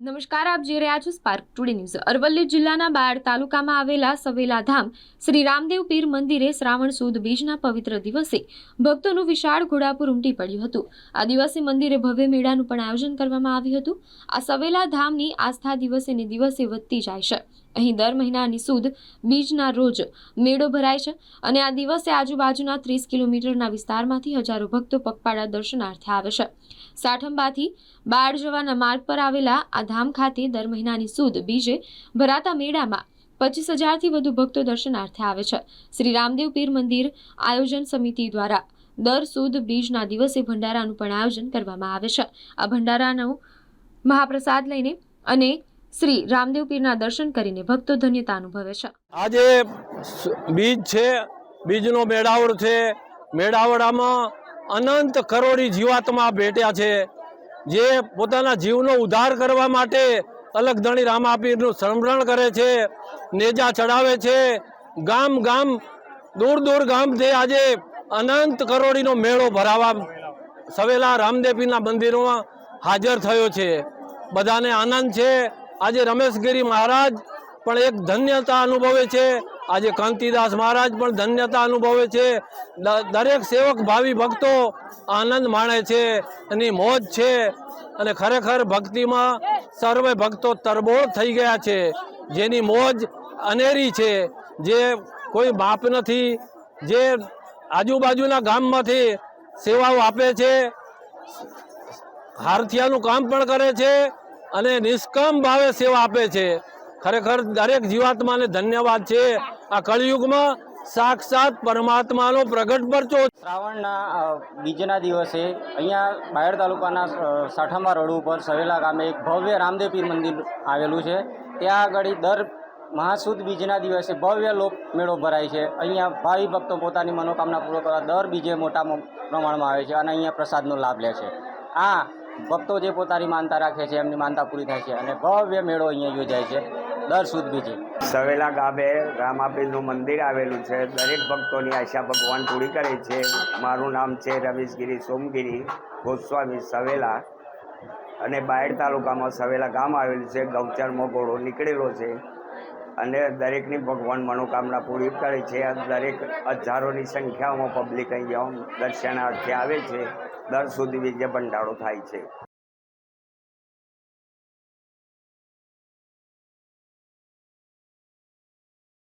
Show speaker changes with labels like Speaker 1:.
Speaker 1: નમસ્કાર, આપ જોઈ રહ્યા છો સ્પાર્ક ટુડે ન્યૂઝ અરવલ્લી જિલ્લાના બાયડ તાલુકામાં આવેલા સવેલા ધામ શ્રી રામદેવ પીર મંદિરે શ્રાવણ સુદ બીજના પવિત્ર દિવસે ભક્તોનું વિશાળ ઘોડાપુર ઉમટી પડ્યું હતું. આ દિવસે મંદિરે ભવ્ય મેળાનું પણ આયોજન કરવામાં આવ્યું હતું. આ સવેલા ધામની આસ્થા દિવસે ને દિવસે વધતી જાય છે. અહીં દર મહિનાની સુદ બીજના રોજ મેળો ભરાય છે અને આ દિવસે આજુબાજુના ત્રીસ કિલોમીટરના વિસ્તારમાંથી હજારો ભક્તો પગપાળા દર્શનાર્થે આવે છે. સાઠંબાથી બાળ જવાના માર્ગ પર આવેલા આ ધામ ખાતે દર મહિનાની સુદ બીજે ભરાતા મેળામાં પચીસ હજારથી વધુ ભક્તો દર્શનાર્થે આવે છે. શ્રી રામદેવ પીર મંદિર આયોજન સમિતિ દ્વારા દર સુદ બીજના દિવસે ભંડારાનું પણ આયોજન કરવામાં આવે છે. આ ભંડારાનો મહાપ્રસાદ લઈને અને શ્રી રામદેવ પીરના દર્શન કરીને ભક્તો ધન્યતા અનુભવે છે.
Speaker 2: આજે બીજ છે, બીજનો મેળાવડ છે. મેળાવડામાં અનંત કરોડી જીવાત્મા ભેટ્યા છે. જે પોતાના જીવનો ઉદ્ધાર કરવા માટે અલગધણી રામાપીરનું સમરણ કરે છે, નેજા ચડાવે છે. ગામ ગામ, દૂર દૂર ગામથી આજે અનંત કરોડીનો મેળો ભરાવા સવેલા રામદેવીના મંદિરોમાં હાજર થયો છે. બધાને આનંદ છે. આજે રમેશગીરી મહારાજ પણ એક ધન્યતા અનુભવે છે. આજે કાંતિદાસ મહારાજ પણ ધન્યતા અનુભવે છે. દરેક સેવક ભાવિ ભક્તો આનંદ માણે છે. એની મોજ છે. અને ખરેખર ભક્તિમાં સર્વે ભક્તો તરબોળ થઈ ગયા છે. જેની મોજ અનેરી છે. જે કોઈ માપ નથી, જે આજુબાજુના ગામમાંથી સેવાઓ આપે છે. હારથિયાનું કામ પણ કરે છે. અને નિષ્કામ ભાવે સેવા આપે છે. ખરેખર દરેક જીવાત્માને ધન્યવાદ છે. આ કળિયુગમાં સાક્ષાત પરમાત્માનો પ્રગટ પરચો
Speaker 3: શ્રાવણના બીજના દિવસે અહીંયા બાયડ તાલુકાના સાઠામા રોડ ઉપર સવેલા ગામે એક ભવ્ય રામદેવ મંદિર આવેલું છે. ત્યાં આગળ દર મહાસુદ બીજના દિવસે ભવ્ય લોક મેળો ભરાય છે. અહીંયા ભાવિ ભક્તો પોતાની મનોકામના પૂરો કરવા દર બીજે મોટા પ્રમાણમાં આવે છે અને અહીંયા પ્રસાદનો લાભ લે છે. આ ભક્તો જે પોતાની માનતા રાખે છે, એમની માનતા પૂરી થાય છે અને ભવ્ય મેળો અહીંયા યોજાય છે, દર સુદ બીજી.
Speaker 4: સવેલા ગામે રામાપીરનું મંદિર આવેલું છે. દરેક ભક્તોની આશા ભગવાન પૂરી કરે છે. મારું નામ છે રમેશગીરી સોમગીરી ગોસ્વામી સવેલા અને બાયડ તાલુકામાં સવેલા ગામ આવેલું છે. ગૌચરમાં ઘોડો નીકળેલો છે. અને દરેકની ભગવાન મનોકામના પૂરી કરે છે. દરેક હજારોની સંખ્યામાં પબ્લિક અહીંયા દર્શનાર્થે આવે છે. દર સુધી વિજય ભંડારો થાય છે.